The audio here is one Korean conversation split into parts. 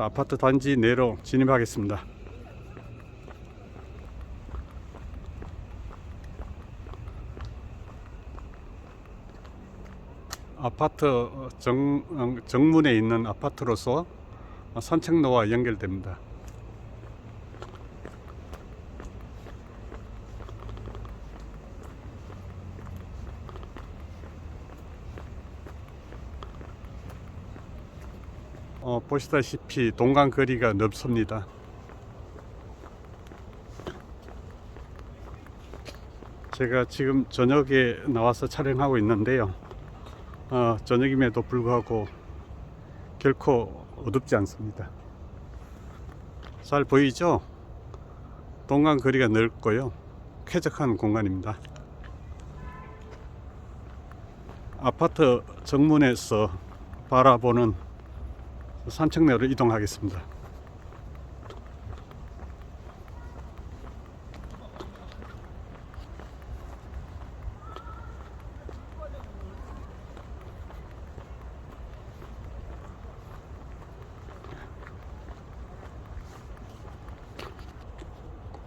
아파트 단지 내로 진입하겠습니다. 아파트 정, 어, 정문에 있는 아파트로서 산책로와 연결됩니다. 어, 보시다시피 동강 거리가 넓습니다. 제가 지금 저녁에 나와서 촬영하고 있는데요. 어, 저녁임에도 불구하고 결코 어둡지 않습니다. 잘 보이죠? 동강 거리가 넓고요. 쾌적한 공간입니다. 아파트 정문에서 바라보는 산책로로 이동하겠습니다.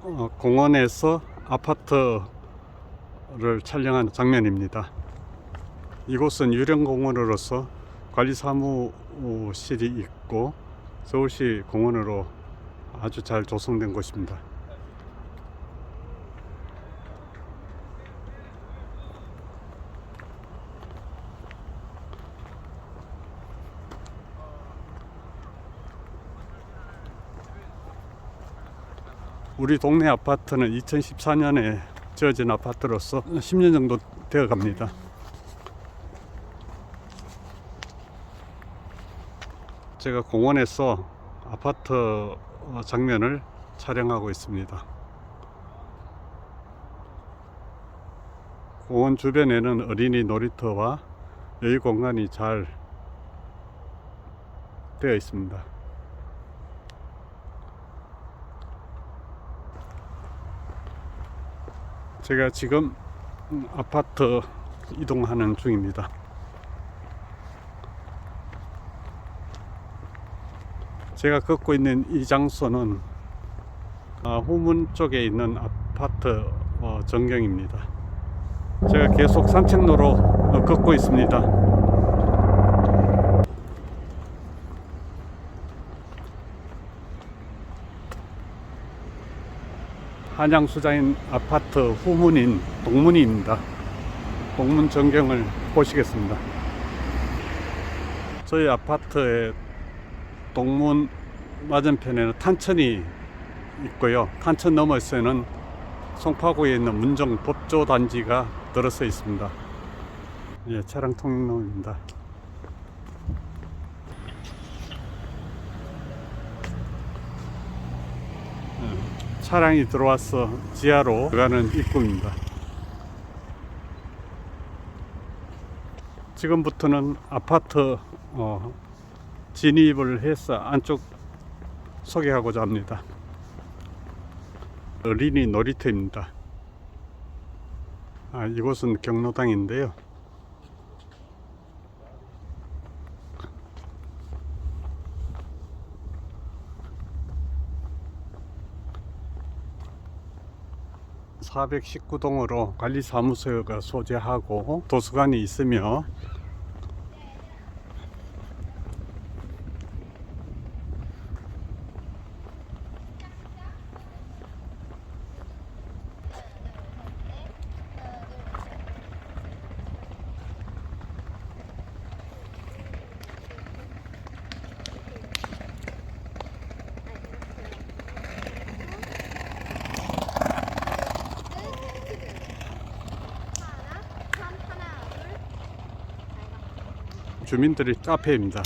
어, 공원에서 아파트를 촬영한 장면입니다. 이곳은 유령공원으로서 관리사무실이 있고 서울시 공원으로 아주 잘 조성된 곳입니다. 우리 동네 아파트는 2014년에 지어진 아파트로서 10년 정도 되어 갑니다. 제가 공원에서 아파트 어, 장면을 촬영하고 있습니다. 공원 주변에는 어린이 놀이터와 여유 공간이 잘 되어 있습니다. 제가 지금 음, 아파트 이동하는 중입니다. 제가 걷고 있는 이 장소는 아, 후문 쪽에 있는 아파트 어, 전경입니다. 제가 계속 산책로로 어, 걷고 있습니다. 한양수자인 아파트 후문인 동문이입니다. 동문 전경을 보시겠습니다. 저희 아파트의 동문 맞은편에는 탄천이 있고요. 탄천 너머에는 송파구에 있는 문정 법조 단지가 들어서 있습니다. 예, 차량 통로입니다. 예, 차량이 들어와서 지하로 들어가는 입구입니다. 지금부터는 아파트 어, 진입을 해서 안쪽 소개하고자 합니다. 어린이 놀이터입니다. 아, 이곳은 경로당인데요. (419동으로) 관리사무소가 소재하고 도서관이 있으며 주민들의 카페입니다.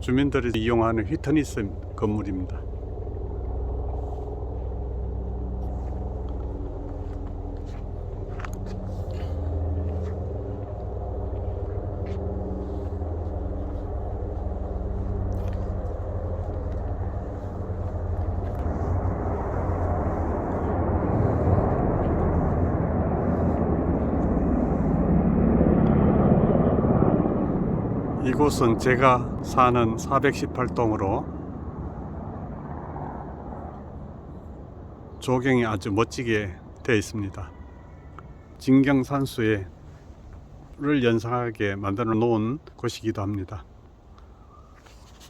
주민들이 이용하는 휘트니스 건물입니다. 이곳은 제가 사는 418동으로 조경이 아주 멋지게 되어 있습니다. 진경산수에 를 연상하게 만들어 놓은 곳이기도 합니다.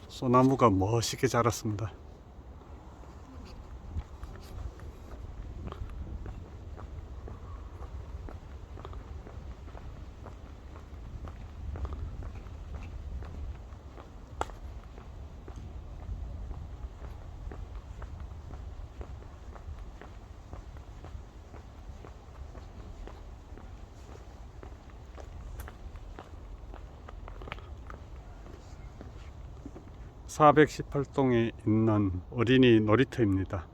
소나무가 멋있게 자랐습니다. (418동에) 있는 어린이 놀이터입니다.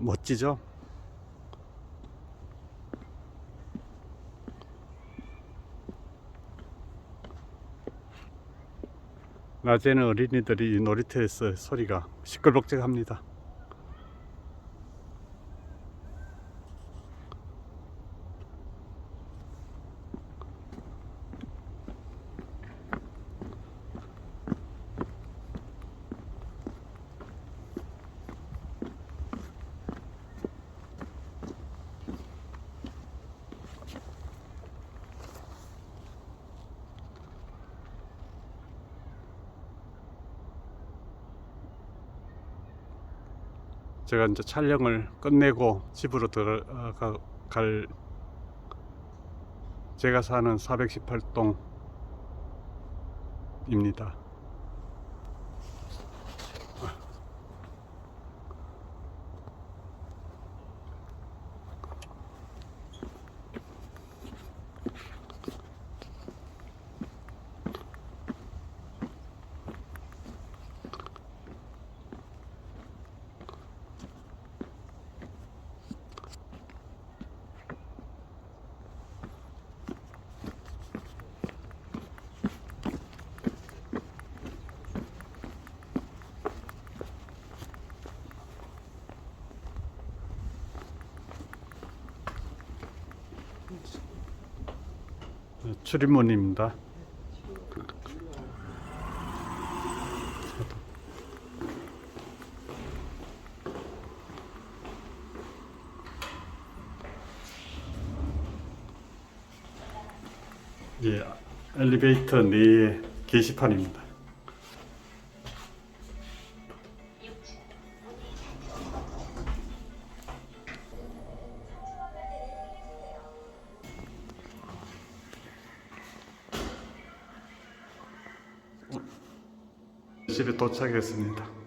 멋지죠? 낮에는 어린이들이 이 놀이터에서 소리가 시끌벅적합니다 제가 이제 촬영을 끝내고 집으로 들어갈 제가 사는 418동입니다. 출입문입니다. 예, 엘리베이터 내 게시판입니다. 집에 도착했습니다.